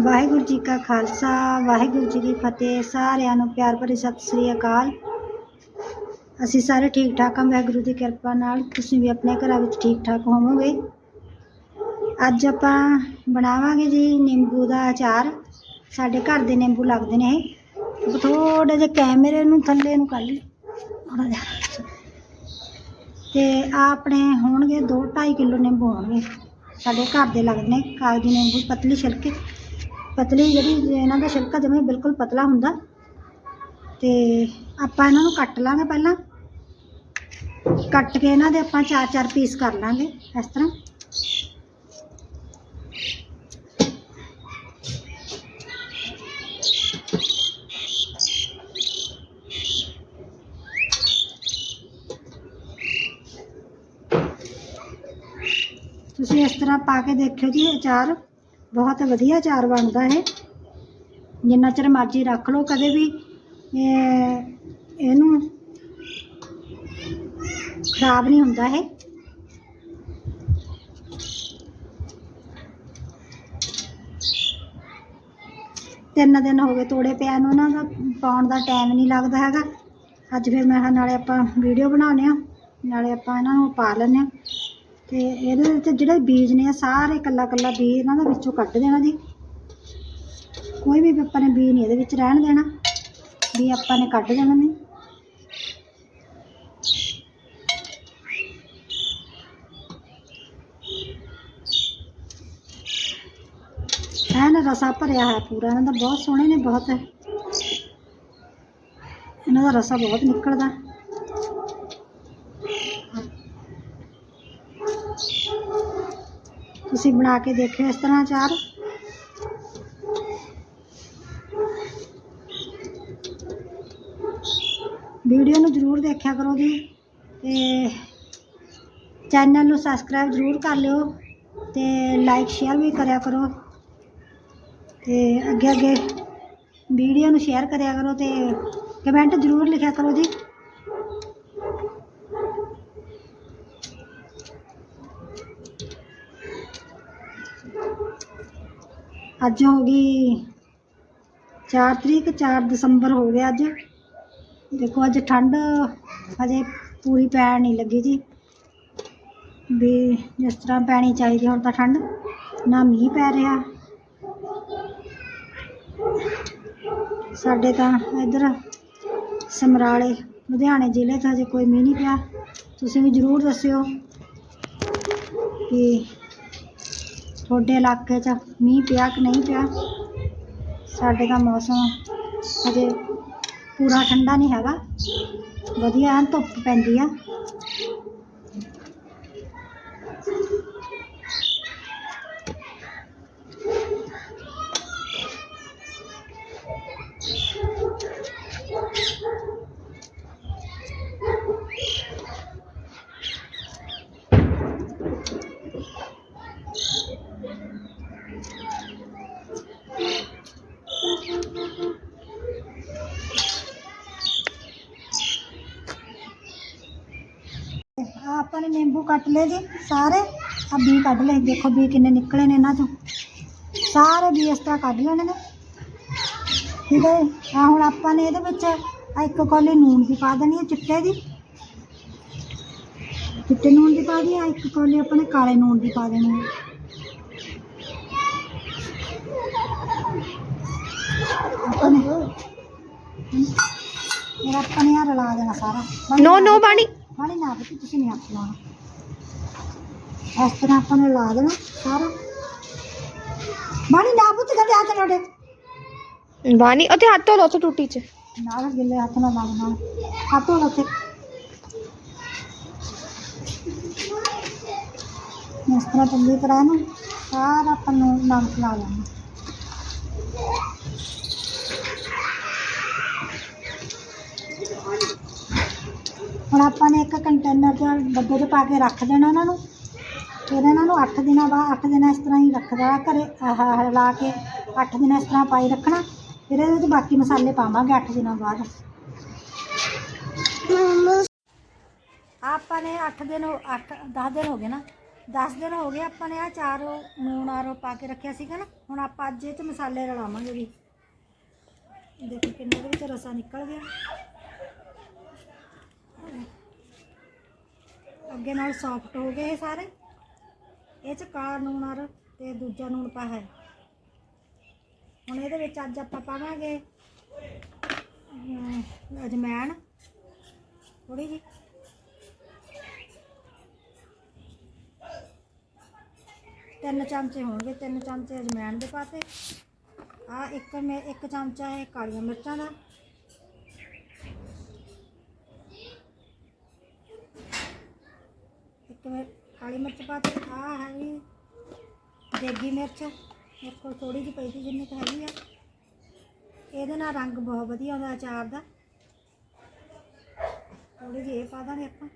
ਵਾਹਿਗੁਰੂ ਜੀ ਕਾ ਖਾਲਸਾ, ਵਾਹਿਗੁਰੂ ਜੀ ਕੀ ਫਤਿਹ। ਸਾਰਿਆਂ ਨੂੰ ਪਿਆਰ ਭਰੀ ਸਤਿ ਸ੍ਰੀ ਅਕਾਲ। ਅਸੀਂ ਸਾਰੇ ਠੀਕ ਠਾਕ ਹਾਂ, ਵਾਹਿਗੁਰੂ ਦੀ ਕਿਰਪਾ ਨਾਲ। ਤੁਸੀਂ ਵੀ ਆਪਣੇ ਘਰਾਂ ਵਿੱਚ ਠੀਕ ਠਾਕ ਹੋਵੋਗੇ? ਅੱਜ ਆਪਾਂ ਬਣਾਵਾਂਗੇ ਜੀ ਨਿੰਬੂ ਦਾ ਅਚਾਰ। ਸਾਡੇ ਘਰ ਦੇ ਨਿੰਬੂ ਲੱਗਦੇ ਨੇ ਇਹ। ਆਪਾਂ ਥੋੜੇ ਜਿਹੇ ਕੈਮਰੇ ਨੂੰ, ਥੱਲੇ ਨੂੰ ਕਰ ਲਈ। ਥੋੜ੍ਹਾ ਜਿਹਾ। ਤੇ ਆ ਆਪਣੇ ਹੋਣਗੇ 2 2.5 ਕਿਲੋ ਨਿੰਬੂ ਹੋਣਗੇ। ਸਾਡੇ ਘਰ ਦੇ ਲੱਗਦੇ ਨੇ, ਕਾਗਜ਼ੀ ਨਿੰਬੂ, ਪਤਲੀ ਛਿਲਕੇ। ਪਤਲੀ ਜਿਹੜੀ ਇਹਨਾਂ ਦਾ ਛਿਲਕਾ ਜਿਵੇਂ ਬਿਲਕੁਲ ਪਤਲਾ ਹੁੰਦਾ। ਤੇ ਆਪਾਂ ਇਹਨਾਂ ਨੂੰ ਕੱਟ ਲਾਂਗੇ ਪਹਿਲਾਂ। ਕੱਟ ਕੇ ਇਹਨਾਂ ਦੇ ਆਪਾਂ ਚਾਰ ਚਾਰ ਪੀਸ ਕਰ ਲਾਂਗੇ ਇਸ ਤਰ੍ਹਾਂ। ਤੁਸੀਂ ਇਸ ਤਰ੍ਹਾਂ ਪਾ ਕੇ ਦੇਖਿਓ ਜੀ ਅਚਾਰ ਬਹੁਤ ਵਧੀਆ ਅਚਾਰ ਬਣਦਾ ਹੈ। ਜਿੰਨਾ ਚਿਰ ਮਰਜ਼ੀ ਰੱਖ ਲਓ ਕਦੇ ਵੀ। ਇਹਨੂੰ ਖਰਾਬ ਨਹੀਂ ਹੁੰਦਾ ਇਹ। ਤਿੰਨ ਦਿਨ ਹੋ ਗਏ ਤੋੜੇ ਪਿਆ ਨੂੰ ਇਹਨਾਂ ਦਾ ਪਾਉਣ ਦਾ ਟਾਈਮ ਨਹੀਂ ਲੱਗਦਾ ਹੈਗਾ। ਅੱਜ ਫਿਰ ਮੈਂ ਕਿਹਾ ਨਾਲੇ ਆਪਾਂ ਵੀਡੀਓ ਬਣਾਉਂਦੇ ਆ ਨਾਲੇ ਆਪਾਂ ਇਹਨਾਂ ਨੂੰ ਪਾ ਲੈਂਦੇ ਆ ਤੇ ਇਹਦੇ ਵਿੱਚ ਜਿਹੜੇ ਬੀਜ ਨੇ ਸਾਰੇ ਇਕੱਲਾ ਇਕੱਲਾ ਬੀਜ ਇਹਨਾਂ ਦਾ ਵਿੱਚੋਂ ਕੱਢ ਦੇਣਾ ਜੀ। ਕੋਈ ਵੀ ਆਪਾਂ ਨੇ ਬੀਜ ਨਹੀਂ ਇਹਦੇ ਵਿੱਚ ਰਹਿਣ ਦੇਣਾ। ਵੀ ਆਪਾਂ ਨੇ ਕੱਢ ਦੇਣਾ ਨੇ। ਐਨ ਰਸਾ ਭਰਿਆ ਹੈ ਪੂਰਾ, ਇਹਨਾਂ ਦਾ ਬਹੁਤ ਸੋਹਣੇ ਨੇ ਬਹੁਤ। ਇਹਨਾਂ ਦਾ ਰਸਾ ਬਹੁਤ ਨਿਕਲਦਾ। ਤੁਸੀਂ ਬਣਾ ਕੇ ਦੇਖਿਓ ਇਸ ਤਰ੍ਹਾਂ ਚਾਰ। ਵੀਡੀਓ ਨੂੰ ਜ਼ਰੂਰ ਦੇਖਿਆ ਕਰੋ ਜੀ ਤੇ ਚੈਨਲ ਨੂੰ ਸਬਸਕ੍ਰਾਈਬ ਜ਼ਰੂਰ ਕਰ ਲਿਓ ਤੇ ਲਾਈਕ, ਸ਼ੇਅਰ ਵੀ ਕਰਿਆ ਕਰੋ ਤੇ ਅੱਗੇ ਅੱਗੇ ਵੀਡੀਓ ਨੂੰ ਸ਼ੇਅਰ ਕਰਿਆ ਕਰੋ ਤੇ ਕਮੈਂਟ ਜ਼ਰੂਰ ਲਿਖਿਆ ਕਰੋ ਜੀ। ਅੱਜ ਹੋ ਗਈ 4 ਤਰੀਕ 4 ਦਸੰਬਰ ਹੋ ਗਿਆ ਅੱਜ। ਦੇਖੋ ਅੱਜ ਠੰਡ ਹਜੇ ਪੂਰੀ ਪੈਣ ਨਹੀਂ ਲੱਗੀ ਜੀ। ਵੀ ਜਿਸ ਤਰ੍ਹਾਂ ਪੈਣੀ ਚਾਹੀਦੀ, ਹੁਣ ਤਾਂ ਠੰਡ, ਨਾ ਮੀਂਹ ਪੈ ਰਿਹਾ। ਸਾਡੇ ਤਾਂ ਇੱਧਰ ਸਮਰਾਲੇ, ਲੁਧਿਆਣੇ ਜ਼ਿਲ੍ਹੇ 'ਚ ਹਜੇ ਕੋਈ ਮੀਂਹ ਨਹੀਂ ਪਿਆ। ਤੁਸੀਂ ਵੀ ਜ਼ਰੂਰ ਦੱਸਿਓ ਕਿ ਤੁਹਾਡੇ ਇਲਾਕੇ 'ਚ ਮੀਂਹ ਪਿਆ ਕਿ ਨਹੀਂ ਪਿਆ? ਸਾਡੇ ਦਾ ਮੌਸਮ ਹਜੇ ਪੂਰਾ ਠੰਡਾ ਨਹੀਂ ਹੈਗਾ। ਵਧੀਆ ਐਨ ਧੁੱਪ ਪੈਂਦੀ ਆ ਆ ਆਪਾਂ ਨੇ ਨਿੰਬੂ ਕੱਟ ਲਏ ਜੀ ਸਾਰੇ। ਆ ਬੀ ਕੱਢ ਲਏ ਦੇਖੋ ਬੀ ਕਿੰਨੇ ਨਿਕਲੇ ਨੇ ਇਹਨਾਂ ਚੋਂ। ਸਾਰੇ ਬੀ ਇਸ ਤਰ੍ਹਾਂ ਕੱਢ ਲੈਣੇ ਨੇ। ਠੀਕ ਹੈ ਆ ਹੁਣ ਆਪਾਂ ਨੇ ਇਹਦੇ ਵਿੱਚ ਆ ਇੱਕ ਕੌਲੀ ਨੂਨ ਦੀ ਪਾ ਦੇਣੀ ਹੈ ਚਿੱਟੇ ਦੀ। ਚਿੱਟੇ ਨੂਨ ਦੀ ਪਾ ਦੀ ਆ ਇੱਕ ਕੌਲੀ ਆਪਾਂ ਨੇ ਕਾਲੇ ਨੂਨ ਦੀ ਪਾ ਦੇਣੀ ਹੈ। ਆਪਾਂ ਨੇ ਇਹ ਆਪਾਂ ਨੇ ਆ ਰਲਾ ਦੇਣਾ ਸਾਰਾ। ਨੋ ਨੋ ਬਾਣੀ। ਹਾਲੇ ਨਾ ਤੁਸੀਂ ਨਹੀਂ ਹੱਥ ਲਾਉਣਾ ਇਸ ਤਰ੍ਹਾਂ ਆਪਾਂ ਨੇ ਲਾ ਦੇਣਾ ਸਾਰਾ। ਬਾਣੀ ਨਾ ਬੁੱਤ ਕਦੇ ਹੱਥ ਲੋੜੇ ਬਾਣੀ ਉੱਥੇ ਹੱਥ ਧੋ ਲਓ ਉੱਥੇ ਟੂਟੀ 'ਚ। ਨਾਲ ਗਿੱਲੇ ਹੱਥ ਨਾਲ ਲਾਉਣਾ ਹੱਥੋਂ ਲੱਥੇ ਇਸ ਤਰ੍ਹਾਂ ਚੰਗੀ ਤਰ੍ਹਾਂ ਨੂੰ ਸਾਰਾ ਆਪਾਂ ਨੂੰ ਨਮਕ ਲਾ ਲੈਣਾ। ਹੁਣ ਆਪਾਂ ਨੇ ਇੱਕ ਕੰਟੇਨਰ 'ਚ ਡੱਬੇ 'ਚ ਪਾ ਕੇ ਰੱਖ ਦੇਣਾ ਇਹਨਾਂ ਨੂੰ। ਫਿਰ ਇਹਨਾਂ ਨੂੰ 8 ਦਿਨਾਂ ਬਾਅਦ 8 ਦਿਨ ਇਸ ਤਰ੍ਹਾਂ ਹੀ ਰੱਖਦਾ ਘਰੇ, ਆਹ ਹਿਲਾ ਕੇ 8 ਦਿਨ ਇਸ ਤਰ੍ਹਾਂ ਪਾਈ ਰੱਖਣਾ, ਫਿਰ ਇਹਦੇ ਵਿੱਚ ਬਾਕੀ ਮਸਾਲੇ ਪਾਵਾਂਗੇ 8 ਦਿਨਾਂ ਬਾਅਦ। ਆਪਾਂ ਨੇ 8 ਦਿਨ 8 10 ਦਿਨ ਹੋ ਗਏ ਨਾ 10 ਦਿਨ ਹੋ ਗਏ ਆਪਾਂ ਨੇ ਆ ਚਾਰ ਨੂਣ ਆਰੋ ਪਾ ਕੇ ਰੱਖਿਆ ਸੀਗਾ ਨਾ, ਹੁਣ ਆਪਾਂ ਅੱਜ ਇਹ ਚ ਮਸਾਲੇ ਰਲਾਵਾਂਗੇ ਵੀ। ਦੇਖੋ ਕਿੰਨੇ ਦੇ ਵਿੱਚ ਰਸਾ ਨਿਕਲ ਗਿਆ। ਅੱਗੇ ਨਾਲ ਸੌਫਟ ਹੋ ਗਏ ਸਾਰੇ। ਇਹ ਚ ਕਾਲਾ ਨੂਣ ਅਰ ਤੇ ਦੂਜਾ ਨੂਣ ਪਾ ਹੈ। ਹੁਣ ਇਹਦੇ ਵਿੱਚ ਅੱਜ ਆਪਾਂ ਪਾਵਾਂਗੇ ਅਮ, ਅਜਮੈਣ। ਥੋੜੀ ਜੀ ਤਿੰਨ ਚਮਚੇ ਹੋਣਗੇ ਤਿੰਨ ਚਮਚੇ ਅਜਮੈਣ ਦੇ ਪਾਤੇ। ਆ ਇੱਕ ਮੇ ਇੱਕ ਚਮਚਾ ਹੈ ਕਾਲੀਆਂ ਮਿਰਚਾਂ ਦਾ ਇੱਕ ਮੇ ਕਾਲੀ ਮਿਰਚ ਪਾਤੀ ਆ ਹੈਗੀ ਦੇਗੀ ਮਿਰਚ। ਮੇਰੇ ਕੋਲ ਥੋੜੀ ਜਿਹੀ ਪਈ ਸੀ ਜਿੰਨੀ ਕੁ ਹੈਗੀ ਆ। ਇਹਦੇ ਨਾਲ ਰੰਗ ਬਹੁਤ ਵਧੀਆ ਆਉਂਦਾ ਅਚਾਰ ਦਾ। ਥੋੜੀ ਜਿਹੀ ਇਹ ਪਾ ਦਾਂਗੇ ਆਪਾਂ।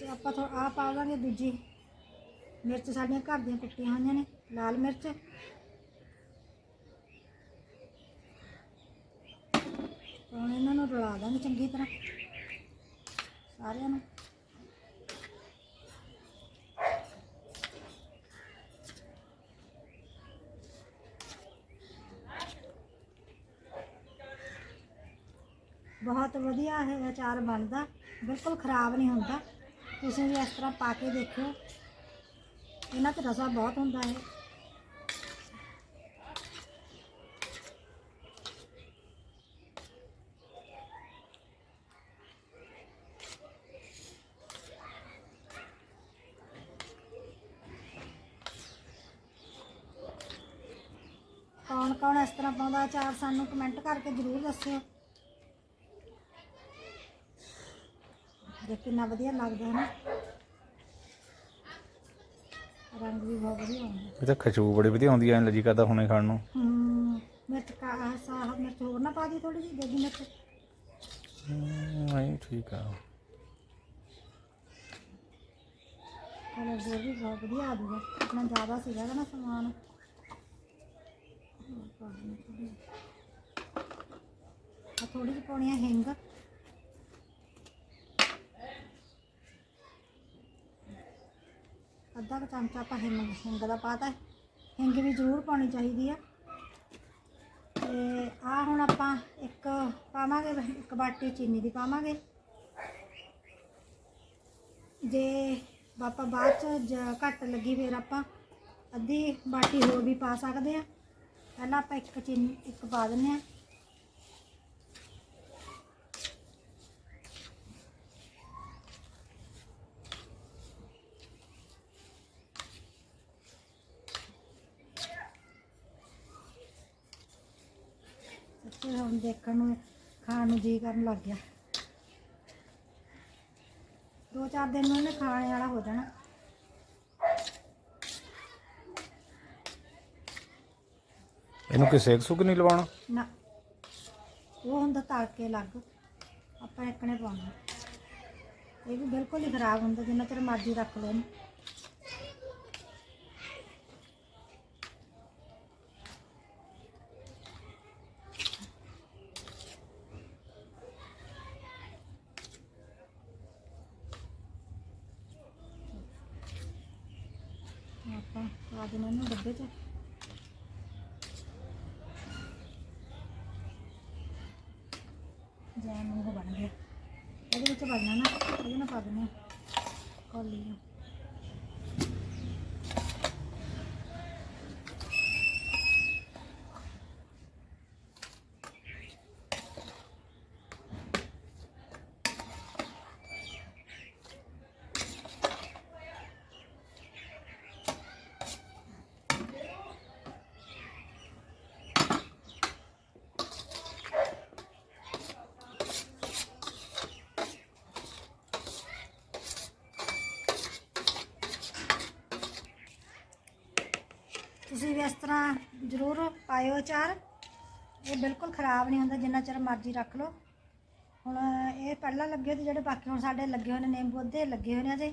ਤੇ ਆਪਾਂ ਥੋ ਆ ਪਾਵਾਂਗੇ ਦੂਜੀ। ਮਿਰਚ ਸਾਡੀਆਂ ਘਰ ਦੀਆਂ ਕੁੱਟੀਆਂ ਹੋਈਆਂ ਨੇ, ਲਾਲ ਮਿਰਚ। ਹੁਣ ਇਹਨਾਂ ਨੂੰ ਰਲਾ ਦਾਂਗੇ ਚੰਗੀ ਤਰ੍ਹਾਂ। ਸਾਰਿਆਂ ਨੂੰ। ਬਹੁਤ ਵਧੀਆ ਇਹ ਅਚਾਰ ਬਣਦਾ। ਬਿਲਕੁਲ ਖਰਾਬ ਨਹੀਂ ਹੁੰਦਾ। ਤੁਸੀਂ ਵੀ ਇਸ ਤਰ੍ਹਾਂ ਪਾ ਕੇ ਦੇਖਿਓ। ਇਹਨਾਂ 'ਚ ਰਸਾ ਬਹੁਤ ਹੁੰਦਾ ਹੈ ਕੌਣ ਇਸ ਤਰ੍ਹਾਂ ਪਾਉਂਦਾ ਅਚਾਰ ਸਾਨੂੰ ਕਮੈਂਟ ਕਰਕੇ ਜ਼ਰੂਰ ਦੱਸਿਓ। ਦੇਖ ਕਿੰਨਾ ਵਧੀਆ ਲੱਗਦਾ ਹੈ ਨਾ। ਰੰਗ ਵੀ ਬਹੁਤ ਵਧੀਆ ਆਉਂਦਾ ਇਹ ਤਾਂ ਖੁਸ਼ਬੂ ਬੜੀ ਵਧੀਆ ਆਉਂਦੀ ਐ ਲੱਜੀ ਕਰਦਾ ਹੁਣੇ ਖਾਣ ਨੂੰ। ਹਮ ਮਿਰਚ ਕਾ ਸਾਹ ਮਿਰਚ ਹੋਰ ਨਾ ਪਾ ਦੀ ਥੋੜੀ ਜਿਹੀ ਦੇਗੀ ਮਿਰਚ। ਨਹੀਂ ਠੀਕ ਆ। ਕਲਰ ਹੋਰ ਵੀ ਬਹੁਤ ਵਧੀਆ ਆ ਜੂਗਾ ਆਪਣਾ ਜ਼ਿਆਦਾ ਸੀਗਾ ਨਾ ਸਮਾਨ। ਹੋਰ ਥੋੜ੍ਹੀ ਜਿਹੀ। ਥੋੜੀ ਜਿਹੀ ਪਾਉਣੀ ਆ ਹਿੰਗ। ਅੱਧਾ ਕੁ ਚਮਚਾ ਆਪਾਂ ਹਿੰਗ ਹਿੰਗ ਦਾ ਪਾਤਾ ਹਿੰਗ ਵੀ ਜ਼ਰੂਰ ਪਾਉਣੀ ਚਾਹੀਦੀ ਆ। ਤੇ ਆ ਹੁਣ ਆਪਾਂ ਇੱਕ ਪਾਵਾਂਗੇ, ਇੱਕ ਬਾਟੀ ਚੀਨੀ ਦੀ ਪਾਵਾਂਗੇ। ਜੇ ਆਪਾਂ ਬਾਅਦ ਚ ਜ- ਘੱਟ ਲੱਗੀ ਫਿਰ ਆਪਾਂ ਅੱਧੀ ਬਾਟੀ ਹੋਰ ਵੀ ਪਾ ਸਕਦੇ ਆ। ਪਹਿਲਾਂ ਆਪਾਂ ਇੱਕ ਚੀਨੀ ਇੱਕ ਪਾ ਦਿੰਨੇ ਆ ਸੱਚੀ ਹੁਣ ਦੇਖਣ ਨੂੰ, ਖਾਣ ਨੂੰ ਜੀ ਕਰਨ ਲੱਗ ਗਿਆ। ਦੋ ਚਾਰ ਦਿਨ ਨੂੰ ਇਹਨੇ ਖਾਣੇ ਵਾਲਾ ਹੋ ਜਾਣਾ। ਇਹਨੂੰ ਕਿ ਸੇਕ ਸੁਕ ਨਹੀਂ ਲਵਾਉਣਾ? ਨਾ। ਉਹ ਹੁੰਦਾ ਤੜਕੇ ਲੱਗ ਆਪਾਂ ਇੱਕਣੇ ਪਾਉਣਾ। ਇਹ ਵੀ ਬਿਲਕੁਲ ਹੀ ਖਰਾਬ ਹੁੰਦਾ ਜਿੰਨਾ ਚਿਰ ਮਰਜ਼ੀ ਰੱਖ ਲਓ ਇਹਨੂੰ। ਆਪਾਂ ਪਾ ਦੇਣਾ ਇਹਨੂੰ ਡੱਬੇ 'ਚ। ਜੈਮ ਉਹ ਬਣ ਗਿਆ। ਇਹਦੇ ਵਿੱਚ ਪਾਣਾ ਨਾ, ਇਹਦੇ ਨਾਲ ਪਾ ਦਿੰਦੇ ਹਾਂ। ਕੌਲੀ ਨੂੰ ਤੁਸੀਂ ਵੀ ਇਸ ਤਰ੍ਹਾਂ ਜ਼ਰੂਰ ਪਾਇਓ ਅਚਾਰ। ਇਹ ਬਿਲਕੁਲ ਖਰਾਬ ਨਹੀਂ ਹੁੰਦਾ, ਜਿੰਨਾ ਚਿਰ ਮਰਜ਼ੀ ਰੱਖ ਲਓ। ਹੁਣ ਇਹ ਪਹਿਲਾਂ ਲੱਗੇ ਤੇ ਜਿਹੜੇ ਬਾਕੀ ਹੁਣ ਸਾਡੇ ਲੱਗੇ ਹੋਏ ਨੇ, ਨਿੰਬੂ ਅੱਧੇ ਲੱਗੇ ਹੋਏ ਨੇ ਅਜੇ।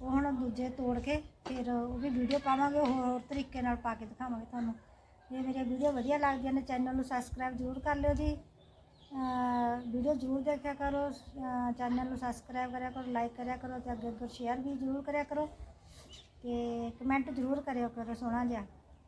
ਉਹ ਹੁਣ ਦੂਜੇ ਤੋੜ ਕੇ ਫਿਰ ਉਹ ਵੀ ਵੀਡੀਓ ਪਾਵਾਂਗੇ, ਉਹ ਹੋਰ ਤਰੀਕੇ ਨਾਲ ਪਾ ਕੇ ਦਿਖਾਵਾਂਗੇ ਤੁਹਾਨੂੰ। ਜੇ ਮੇਰੀਆਂ ਵੀਡੀਓ ਵਧੀਆ ਲੱਗਦੀਆਂ ਨੇ, ਚੈਨਲ ਨੂੰ ਸਬਸਕ੍ਰਾਈਬ ਜ਼ਰੂਰ ਕਰ ਲਿਓ ਜੀ। ਵੀਡੀਓ ਜ਼ਰੂਰ ਦੇਖਿਆ ਕਰੋ ਚੈਨਲ ਨੂੰ ਸਬਸਕ੍ਰਾਈਬ ਕਰਿਆ ਕਰੋ, ਲਾਈਕ ਕਰਿਆ ਕਰੋ ਤੇ ਅੱਗੇ ਅੱਗੇ ਸ਼ੇਅਰ ਵੀ ਜ਼ਰੂਰ ਕਰਿਆ ਕਰੋ। ਤੇ ਕਮੈਂਟ ਜ਼ਰੂਰ ਕਰਿਓ ਕਰੋ ਸੋਹਣਾ ਜਿਹਾ।